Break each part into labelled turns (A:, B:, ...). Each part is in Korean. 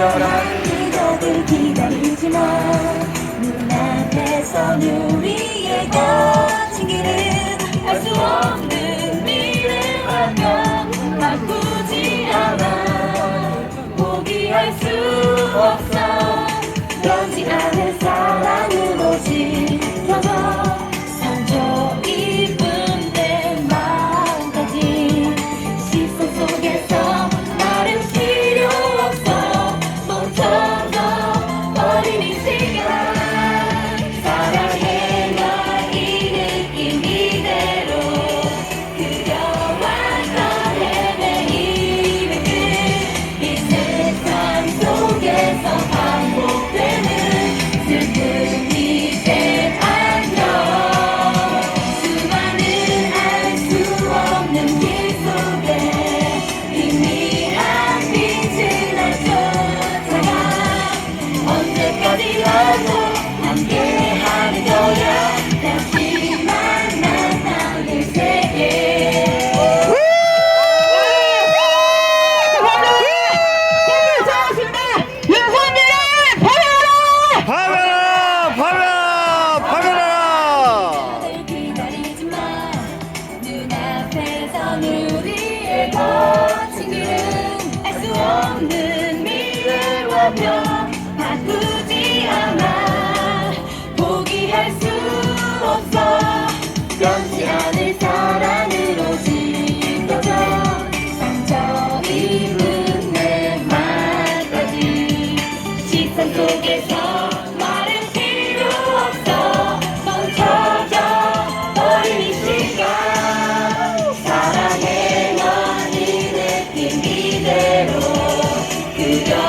A: 뛰어라 이것을 기다리지 마 눈앞에서 누리의 거친 길은 알수 없는 미래라면 바꾸지 않아. 포기할 수 없어. 변치 않은 없는 미래라면 바꾸지 않아. 포기할 수 없어. 변치 않을 사랑으로 짙어져 상처 입은 내 말까지. 시선 속에서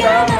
A: gonna